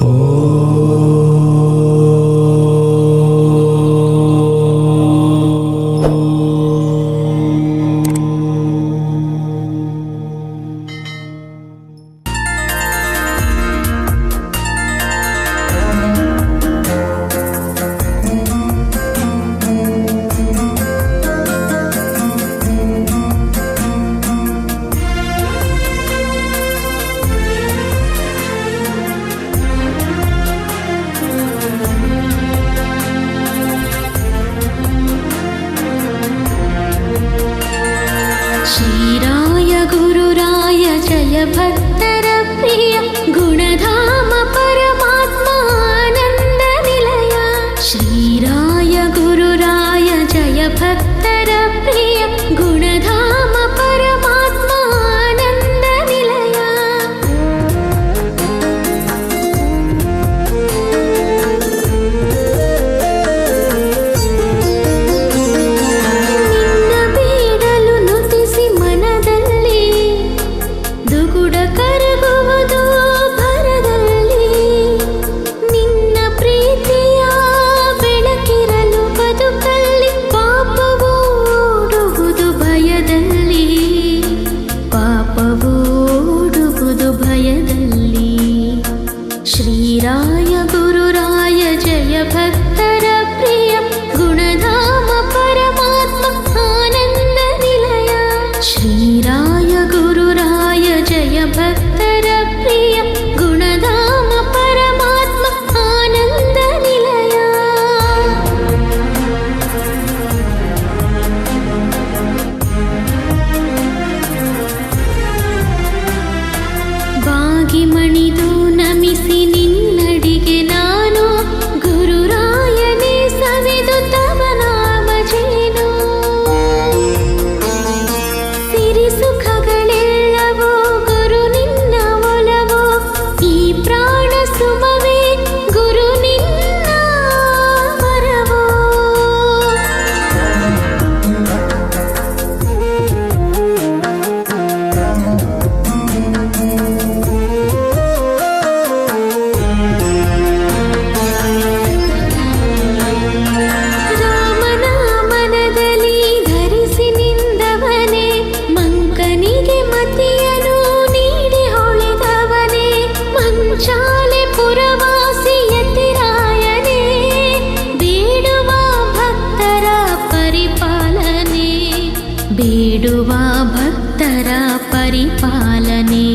Oh. श्रीराय गुरुराय जय भक्तर ಮಣಿದು ನಮಿಸಿ ನಿನ್ನಡಿಗೆ ಬೇಡುವ ಭಕ್ತರ ಪರಿಪಾಲನೆ.